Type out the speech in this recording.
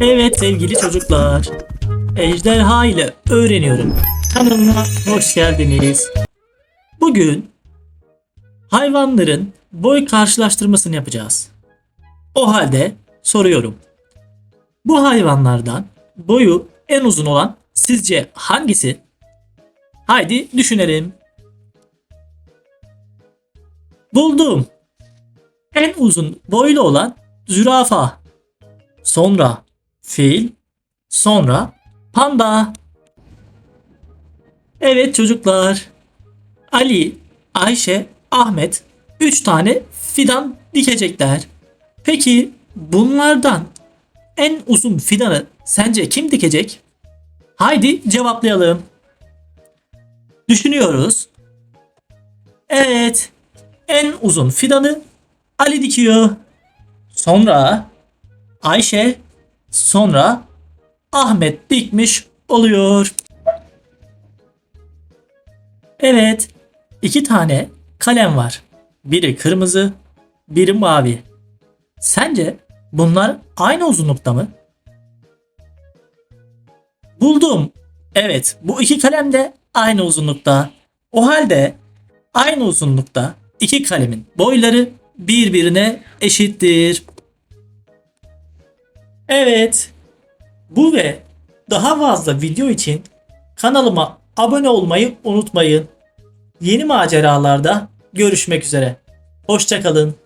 Evet sevgili çocuklar. Ejderha ile öğreniyorum. Kanalıma hoş geldiniz. Bugün hayvanların boy karşılaştırmasını yapacağız. O halde soruyorum. Bu hayvanlardan boyu en uzun olan sizce hangisi? Haydi düşünelim. Buldum. En uzun boylu olan zürafa. Sonra fil, sonra panda. Evet çocuklar. Ali, Ayşe, Ahmet 3 tane fidan dikecekler. Peki bunlardan en uzun fidanı sence kim dikecek? Haydi cevaplayalım. Düşünüyoruz. Evet. En uzun fidanı Ali dikiyor. Sonra Ayşe, sonra Ahmet dikmiş oluyor. Evet, iki tane kalem var. Biri kırmızı, biri mavi. Sence bunlar aynı uzunlukta mı? Buldum. Evet, bu iki kalem de aynı uzunlukta. O halde aynı uzunlukta iki kalemin boyları birbirine eşittir. Evet. Bu ve daha fazla video için kanalıma abone olmayı unutmayın. Yeni maceralarda görüşmek üzere. Hoşçakalın.